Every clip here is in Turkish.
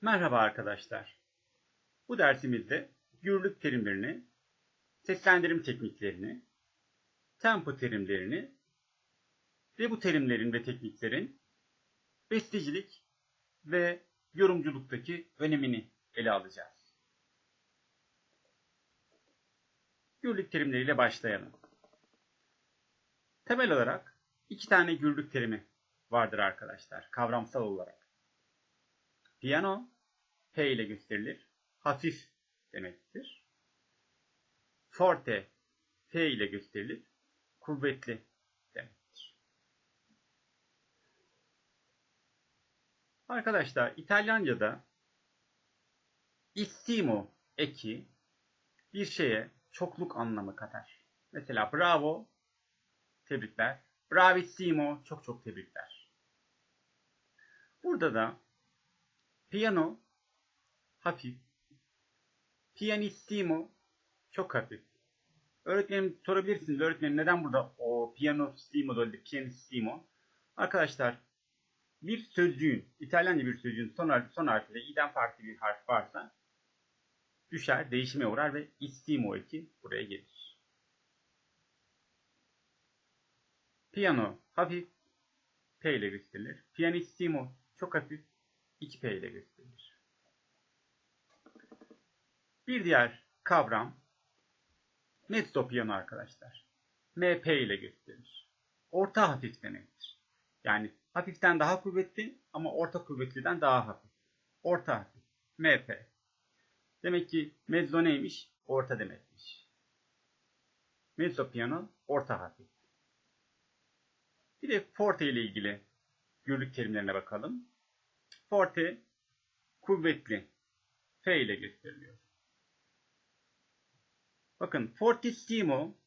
Merhaba arkadaşlar. Bu dersimizde gürlük terimlerini, seslendirim tekniklerini, tempo terimlerini ve bu terimlerin ve tekniklerin bestecilik ve yorumculuktaki önemini ele alacağız. Gürlük terimleriyle başlayalım. Temel olarak iki tane gürlük terimi vardır arkadaşlar kavramsal olarak. Piyano P ile gösterilir. Hafif demektir. Forte F ile gösterilir. Kuvvetli demektir. Arkadaşlar İtalyanca'da istimo eki bir şeye çokluk anlamı katar. Mesela bravo tebrikler. Bravissimo çok çok tebrikler. Burada da Piyano hafif. Pianissimo çok hafif. Öğretmenim sorabilirsiniz. Öğretmenim neden burada o pianissimo değil pianissimo? Arkadaşlar bir sözcüğün, İtalyanca bir sözcüğün son, harfi, son harfinde i'den farklı bir harf varsa düşer, değişime uğrar ve istimo eki buraya gelir. Piyano hafif P ile gösterilir. Pianissimo çok hafif 2P ile gösterilir. Bir diğer kavram mezzo piyano arkadaşlar. MP ile gösterilir. Orta hafif demektir. Yani hafiften daha kuvvetli ama orta kuvvetliden daha hafif. Orta hafif. MP. Demek ki mezzo neymiş? Orta demekmiş. Mezzo piyano orta hafif. Bir de forte ile ilgili gürlük terimlerine bakalım. Forte kuvvetli F ile gösteriliyor. Bakın fortissimo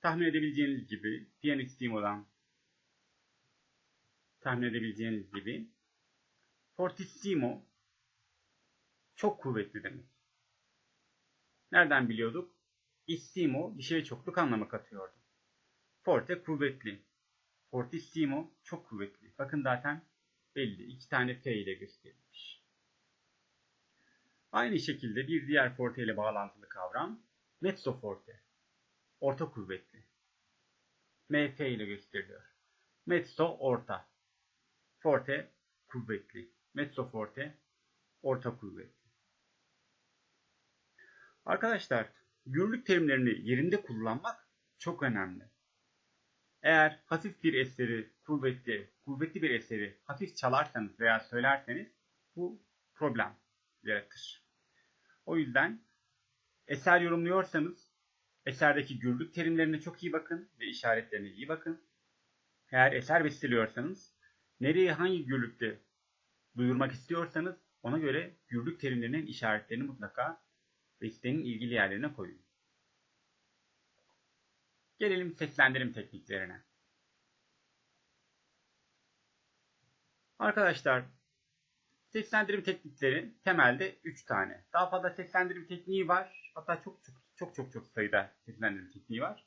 tahmin edebileceğiniz gibi pianissimo'dan tahmin edebileceğiniz gibi fortissimo çok kuvvetli demek. Nereden biliyorduk? Istimo bir şeye çokluk anlamı katıyordu. Forte kuvvetli. Fortissimo çok kuvvetli. Bakın zaten belli. İki tane F ile gösterilmiş. Aynı şekilde bir diğer forte ile bağlantılı kavram mezzo forte. Orta kuvvetli. MF ile gösteriliyor. Mezzo orta. Forte kuvvetli. Mezzo forte orta kuvvetli. Arkadaşlar gürlük terimlerini yerinde kullanmak çok önemli. Eğer hafif bir eseri kuvvetli, kuvvetli bir eseri hafif çalarsanız veya söylerseniz bu problem yaratır. O yüzden eser yorumluyorsanız eserdeki gürlük terimlerine çok iyi bakın ve işaretlerine iyi bakın. Eğer eser besteliyorsanız nereye hangi gürlükte duyurmak istiyorsanız ona göre gürlük terimlerinin işaretlerini mutlaka bestenin ilgili yerlerine koyun. Gelelim seslendirim tekniklerine. Arkadaşlar seslendirim teknikleri temelde 3 tane. Daha fazla seslendirim tekniği var. Hatta çok çok çok çok çok sayıda seslendirim tekniği var.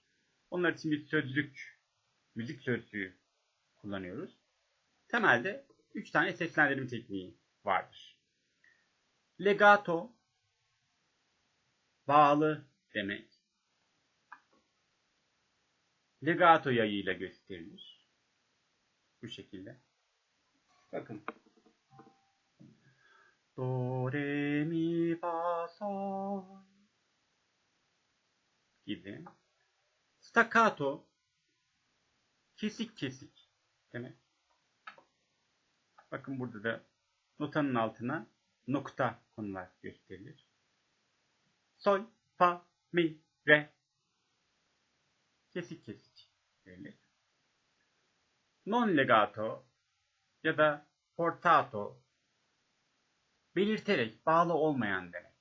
Onlar için bir sözlük, müzik sözlüğü kullanıyoruz. Temelde 3 tane seslendirim tekniği vardır. Legato bağlı demek legato yayıyla gösterilir. Bu şekilde. Bakın. Do, re, mi, fa, sol gibi. Staccato kesik kesik demek. Bakın burada da notanın altına nokta konular gösterilir. Sol, fa, mi, re kesik kesik verilir. Non legato ya da portato belirterek bağlı olmayan demek.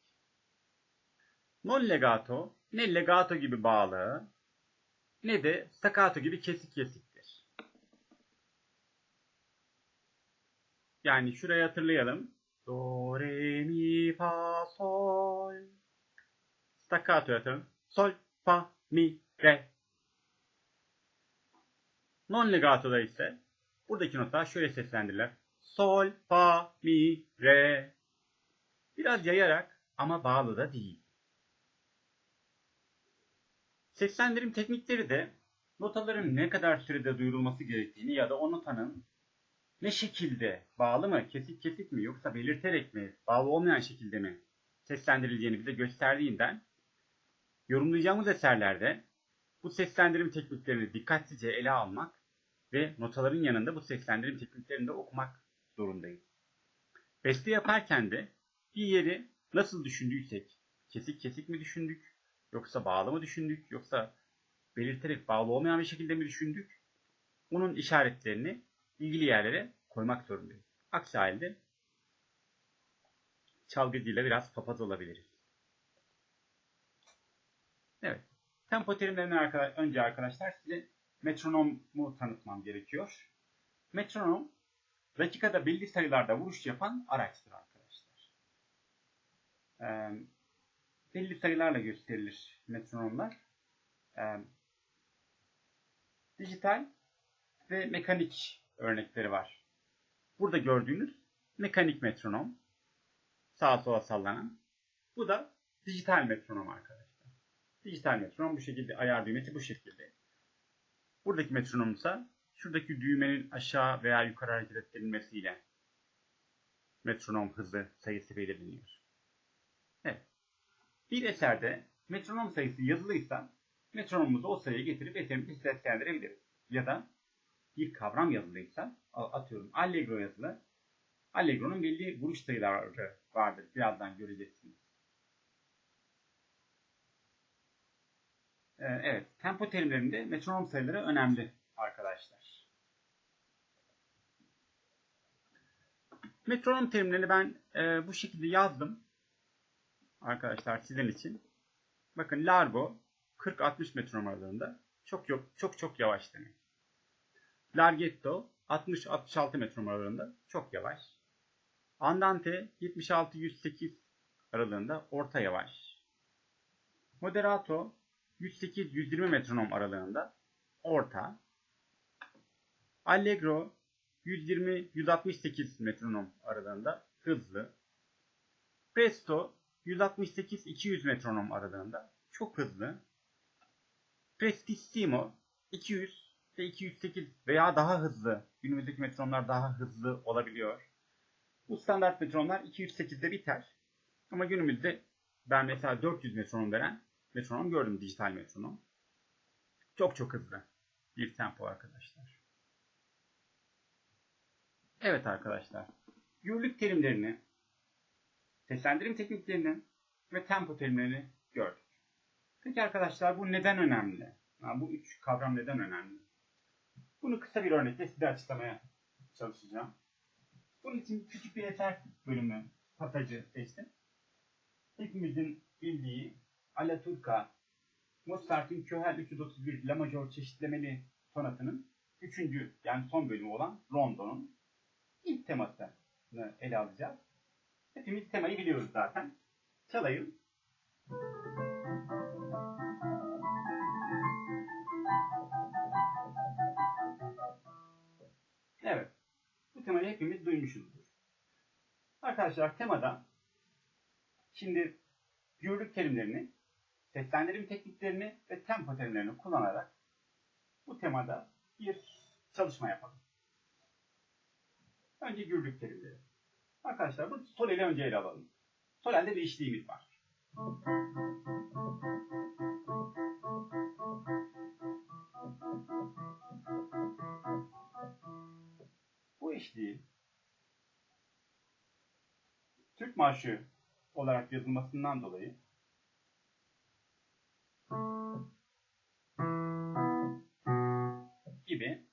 Non legato ne legato gibi bağlı ne de staccato gibi kesik kesiktir. Yani şurayı hatırlayalım. Do, re, mi, fa, sol. Staccato atalım. Sol, fa, mi, re. Non legato'da ise buradaki notlar şöyle seslendirilir. Sol, fa, mi, re. Biraz yayarak ama bağlı da değil. Seslendirim teknikleri de notaların ne kadar sürede duyurulması gerektiğini ya da o notanın ne şekilde bağlı mı, kesik kesik mi yoksa belirterek mi, bağlı olmayan şekilde mi seslendirileceğini bize gösterdiğinden yorumlayacağımız eserlerde bu seslendirim tekniklerini dikkatlice ele almak ve notaların yanında bu seslendirim tekniklerini de okumak zorundayız. Beste yaparken de bir yeri nasıl düşündüysek, kesik kesik mi düşündük, yoksa bağlı mı düşündük, yoksa belirterek bağlı olmayan bir şekilde mi düşündük, onun işaretlerini ilgili yerlere koymak zorundayız. Aksi halde çalgıcıyla biraz papaz olabiliriz. Evet. Tempo terimlerinden önce arkadaşlar size metronomu tanıtmam gerekiyor. Metronom dakikada belli sayılarda vuruş yapan araçtır arkadaşlar. Ee, belli sayılarla gösterilir metronomlar. Ee, dijital ve mekanik örnekleri var. Burada gördüğünüz mekanik metronom. Sağa sola sallanan. Bu da dijital metronom arkadaşlar. Dijital metronom bu şekilde ayar düğmesi bu şekilde. Buradaki metronom şuradaki düğmenin aşağı veya yukarı hareket ettirilmesiyle metronom hızı sayısı belirleniyor. Evet. Bir eserde metronom sayısı yazılıysa metronomumuzu o sayıya getirip eserimizi seslendirebiliriz. Ya da bir kavram yazılıysa atıyorum allegro yazılı. Allegro'nun belli vuruş sayıları vardır. Birazdan göreceksiniz. Ee, evet, tempo terimlerinde metronom sayıları önemli arkadaşlar. Metronom terimlerini ben e, bu şekilde yazdım. Arkadaşlar sizin için. Bakın largo 40-60 metronom aralığında çok yok çok çok yavaş demek. Larghetto 60-66 metronom aralığında çok yavaş. Andante 76-108 aralığında orta yavaş. Moderato 108-120 metronom aralığında orta. Allegro 120-168 metronom aralığında hızlı. Presto 168-200 metronom aralığında çok hızlı. Prestissimo 200 ve 208 veya daha hızlı. Günümüzdeki metronomlar daha hızlı olabiliyor. Bu standart metronomlar 208'de biter. Ama günümüzde ben mesela 400 metronom veren metronom gördüm dijital metronom. Çok çok hızlı bir tempo arkadaşlar. Evet arkadaşlar. Gürlük terimlerini, seslendirim tekniklerini ve tempo terimlerini gördük. Peki arkadaşlar bu neden önemli? Yani bu üç kavram neden önemli? Bunu kısa bir örnekle size açıklamaya çalışacağım. Bunun için küçük bir eser bölümü, pasajı seçtim. Hepimizin bildiği Alaturka, Mozart'ın Köhel 331 La Major çeşitlemeli sonatının üçüncü yani son bölümü olan Rondo'nun ilk temasını ele alacağız. Hepimiz temayı biliyoruz zaten. Çalayım. Evet. Bu temayı hepimiz duymuşuzdur. Arkadaşlar temada şimdi gürlük terimlerini, seslendirim tekniklerini ve tempo terimlerini kullanarak bu temada bir çalışma yapalım. Önce gürlük terimleri. Arkadaşlar bu sol eli önce ele alalım. Sol elde bir işliğimiz var. Bu işliği Türk marşı olarak yazılmasından dolayı gibi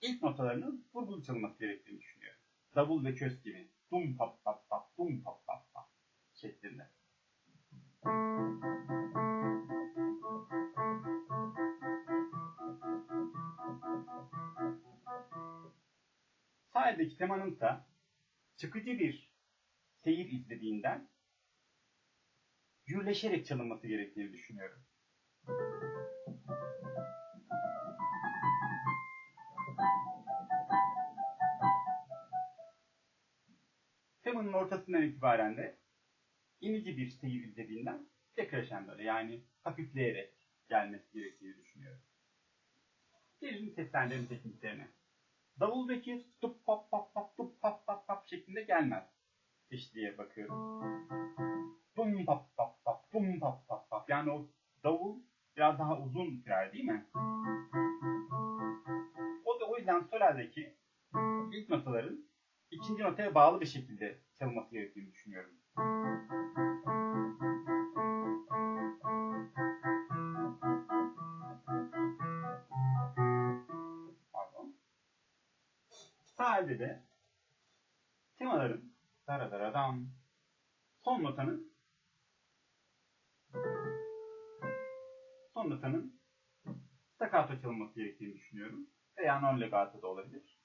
ilk notalarının vurgulu çalınması gerektiğini düşünüyorum. Davul ve köz gibi. Dum pap pap pap, dum pap pap pap şeklinde. Sağ temanın ise çıkıcı bir seyir izlediğinden gürleşerek çalınması gerektiğini düşünüyorum. Temanın ortasından itibaren de inici bir seyir izlediğinden decrescendo'da yani hafifleyerek gelmesi gerektiğini düşünüyorum. Gelelim seslendirme tekniklerine. Davuldaki tup pap pap pap tup pap pap pap şeklinde gelmez. Eşliğe bakıyorum. Bum pap pap pap bum pap pap pap. Yani o davul biraz daha uzun sürer değil mi? O da o yüzden solardaki ilk notaların ikinci notaya bağlı bir şekilde çalınması gerektiğini düşünüyorum. Pardon. Sağ elde de temaların dararadam son notanın son notanın staccato çalınması gerektiğini düşünüyorum. Veya non legato da olabilir.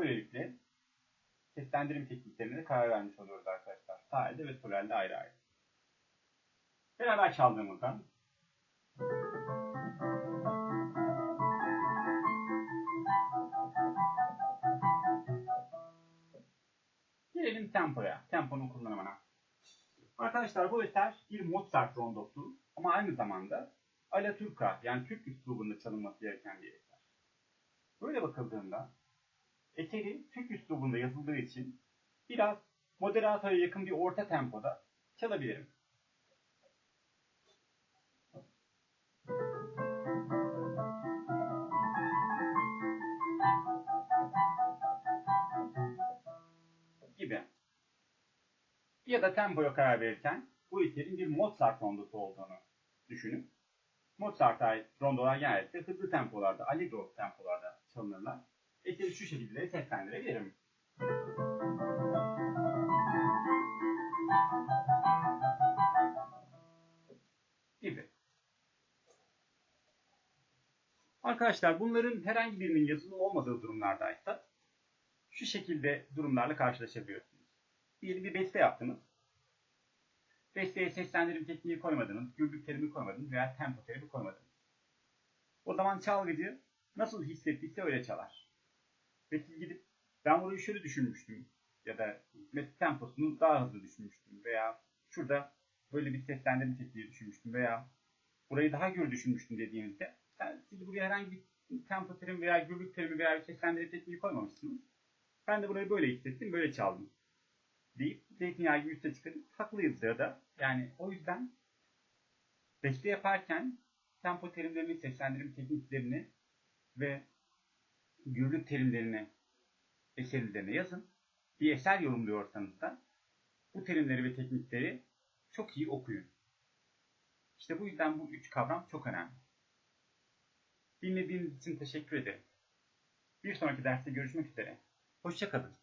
Böylelikle seslendirim tekniklerine de karar vermiş oluyoruz arkadaşlar. Sağ elde ve sol elde ayrı ayrı. Beraber çaldığımızda Gelelim tempoya, temponun kullanımına. Arkadaşlar bu eser bir Mozart rondosu ama aynı zamanda Alaturka yani Türk üslubunda çalınması gereken bir eser. Böyle bakıldığında eseri Türk üslubunda yazıldığı için biraz moderatöre yakın bir orta tempoda çalabilirim. gibi. Ya da tempoya karar verirken bu eserin bir Mozart rondosu olduğunu düşünün. Mozart'a ait rondolar genellikle hızlı tempolarda, allegro tempolarda çalınırlar. Eseri şu şekilde seslendirebilirim. Gibi. Arkadaşlar bunların herhangi birinin yazılı olmadığı durumlardaysa şu şekilde durumlarla karşılaşabiliyorsunuz. Diyelim bir beste yaptınız. Besteye seslendirim tekniği koymadınız, gürlük terimi koymadınız veya tempo terimi koymadınız. O zaman çalgıcı nasıl hissettiyse öyle çalar. Siz gidip ben burayı şöyle düşünmüştüm ya da temposunu daha hızlı düşünmüştüm veya şurada böyle bir seslendirme tekniği düşünmüştüm veya burayı daha gür düşünmüştüm dediğinizde yani siz buraya herhangi bir tempo terimi veya gürlük terimi veya bir seslendirme tekniği koymamışsınız. Ben de burayı böyle hissettim, böyle çaldım. Deyip zeytinyağı gibi üste çıkarıp haklıyız ya da. Yani o yüzden beste yaparken tempo terimlerini, seslendirim tekniklerini ve gürlük terimlerini eserlerine yazın. Bir eser yorumluyorsanız da bu terimleri ve teknikleri çok iyi okuyun. İşte bu yüzden bu üç kavram çok önemli. Dinlediğiniz için teşekkür ederim. Bir sonraki derste görüşmek üzere. Hoşçakalın.